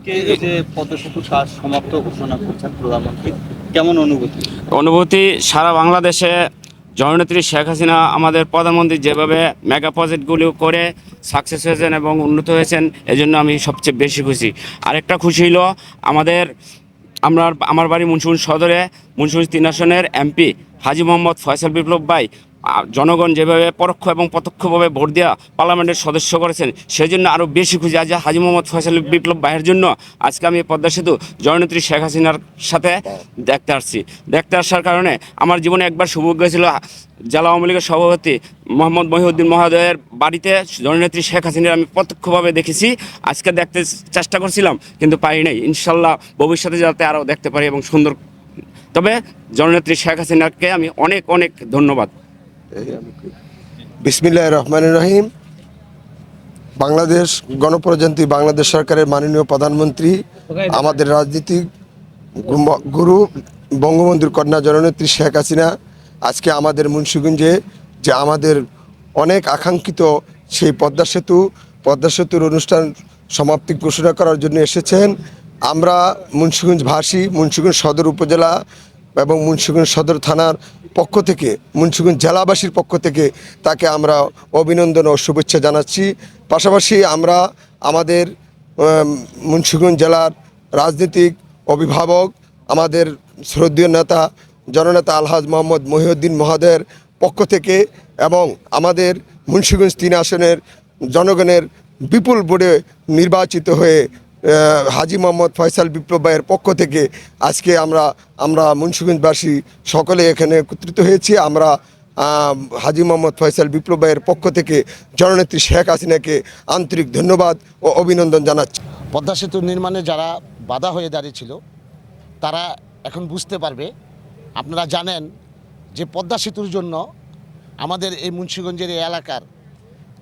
আজকে এই যে পদ্মা সেতু কাজ সমাপ্ত ঘোষণা করছেন প্রধানমন্ত্রী, কেমন অনুভূতি? অনুভূতি, সারা বাংলাদেশে জননেত্রী শেখ হাসিনা আমাদের প্রধানমন্ত্রী যেভাবে মেগা প্রজেক্টগুলো করে সাকসেস হয়েছেন এবং উন্নত হয়েছেন, এজন্য আমি সবচেয়ে বেশি খুশি। আরেকটা খুশি হলো আমাদের, আমরা, আমার বাড়ি মুন্সিগঞ্জ সদরে, মুন্সিগঞ্জ তিন আসনের এমপি হাজি মোহাম্মদ ফয়সাল বিপ্লব ভাই জনগণ যেভাবে পরোক্ষ এবং প্রত্যক্ষভাবে ভোট দেওয়া পার্লামেন্টের সদস্য করেছেন সেই জন্য আরও বেশি খুশি আজ হাজি মোহাম্মদ ফয়সাল বিপ্লব ভাইয়ের জন্য আজকে আমি পদ্মা সেতু জননেত্রী শেখ হাসিনার সাথে দেখতে আসছি। দেখতে আসার কারণে আমার জীবনে একবার সৌভাগ্য ছিল জেলা আওয়ামী লীগের সভাপতি মোহাম্মদ মহিউদ্দিন মহোদয়ের বাড়িতে জননেত্রী শেখ হাসিনার আমি প্রত্যক্ষভাবে দেখেছি। আজকে দেখতে চেষ্টা করছিলাম, কিন্তু পারি নাই। ইনশাল্লাহ ভবিষ্যতে যাতে আরও দেখতে পারি এবং সুন্দর, তবে জননেত্রী শেখ হাসিনাকে আমি অনেক অনেক ধন্যবাদ। বিসমিল্লাহ রহমান রহিম। বাংলাদেশ গণপ্রজাতন্ত্রী, বাংলাদেশ সরকারের মাননীয় প্রধানমন্ত্রী, আমাদের রাজনীতিক গুরু, বঙ্গবন্ধুর কন্যা জননেত্রী শেখ হাসিনা, আজকে আমাদের মুন্সিগঞ্জে যে আমাদের অনেক আকাঙ্ক্ষিত সেই পদ্মা সেতু, পদ্মা সেতুর অনুষ্ঠান সমাপ্তি ঘোষণা করার জন্য এসেছেন। আমরা মুন্সিগঞ্জ ভাসী মুন্সিগঞ্জ সদর উপজেলা এবং মুন্সিগঞ্জ সদর থানার পক্ষ থেকে, মুন্সিগঞ্জ জেলাবাসীর পক্ষ থেকে তাকে আমরা অভিনন্দন ও শুভেচ্ছা জানাচ্ছি। পাশাপাশি আমরা আমাদের মুন্সিগঞ্জ জেলার রাজনীতিক অভিভাবক, আমাদের শ্রদ্ধীয় নেতা, জননেতা আলহাজ মোহাম্মদ মহিউদ্দিন মহাদের পক্ষ থেকে এবং আমাদের মুন্সিগঞ্জ তিন আসনের জনগণের বিপুল বোর্ডে নির্বাচিত হয়ে হাজি মোহাম্মদ ফয়সাল বিপ্লব ভাইয়ের পক্ষ থেকে আজকে আমরা আমরা মুন্সিগঞ্জবাসী সকলে এখানে একত্রিত হয়েছি। আমরা হাজি মোহাম্মদ ফয়সাল বিপ্লব ভাইয়ের পক্ষ থেকে জননেত্রী শেখ হাসিনাকে আন্তরিক ধন্যবাদ ও অভিনন্দন জানাচ্ছি। পদ্মা সেতু নির্মাণে যারা বাধা হয়ে দাঁড়িয়েছিল তারা এখন বুঝতে পারবে। আপনারা জানেন যে পদ্মা সেতুর জন্য আমাদের এই মুন্সিগঞ্জের এই এলাকার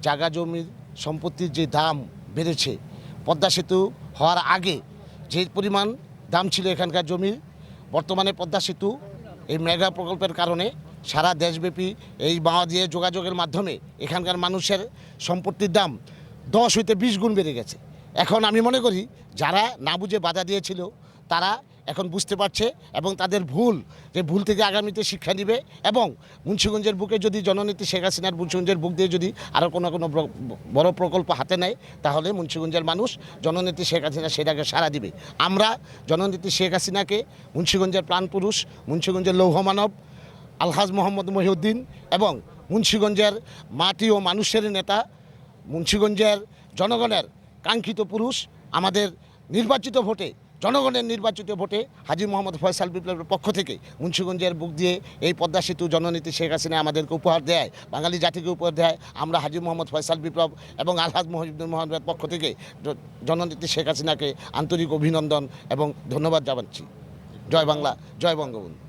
জাগা জমির সম্পত্তির যে দাম বেড়েছে, পদ্মা সেতু হওয়ার আগে যে পরিমাণ দাম ছিল এখানকার জমির, বর্তমানে পদ্মা সেতু এই মেগা প্রকল্পের কারণে সারা দেশব্যাপী এই বাঁধ দিয়ে যোগাযোগের মাধ্যমে এখানকার মানুষের সম্পত্তির দাম দশ হইতে বিশ গুণ বেড়ে গেছে। এখন আমি মনে করি, যারা না বুঝে বাধা দিয়েছিল, তারা এখন বুঝতে পারছে এবং তাদের ভুল, যে ভুল থেকে আগামীতে শিক্ষা নিবে এবং মুন্সিগঞ্জের বুকে যদি জননীতি শেখ হাসিনার মুন্সিগঞ্জের বুক দিয়ে যদি আরও কোনো কোনো বড় প্রকল্প হাতে নেয়, তাহলে মুন্সিগঞ্জের মানুষ জননীতি শেখ হাসিনা সেটাকে সাড়া দিবে। আমরা জননীতি শেখ হাসিনাকে মুন্সিগঞ্জের প্রাণপুরুষ মুন্সিগঞ্জের লৌহমানব আলহাজ মোহাম্মদ মহিউদ্দিন এবং মুন্সিগঞ্জের মাটি ও মানুষের নেতা, মুন্সিগঞ্জের জনগণের কাঙ্ক্ষিত পুরুষ আমাদের নির্বাচিত ভোটে জনগণের নির্বাচিত ভোটে হাজি মোহাম্মদ ফয়সাল বিপ্লবের পক্ষ থেকে মুন্সিগঞ্জের বুক দিয়ে এই পদ্মা সেতু জননীতি শেখ হাসিনা আমাদেরকে উপহার দেয়, বাঙালি জাতিকে উপহার দেয়। আমরা হাজি মোহাম্মদ ফয়সাল বিপ্লব এবং আলহাজ মহিউদ্দিন মোহাম্মদের পক্ষ থেকে জননীতি শেখ হাসিনাকে আন্তরিক অভিনন্দন এবং ধন্যবাদ জানাচ্ছি। জয় বাংলা, জয় বঙ্গবন্ধু।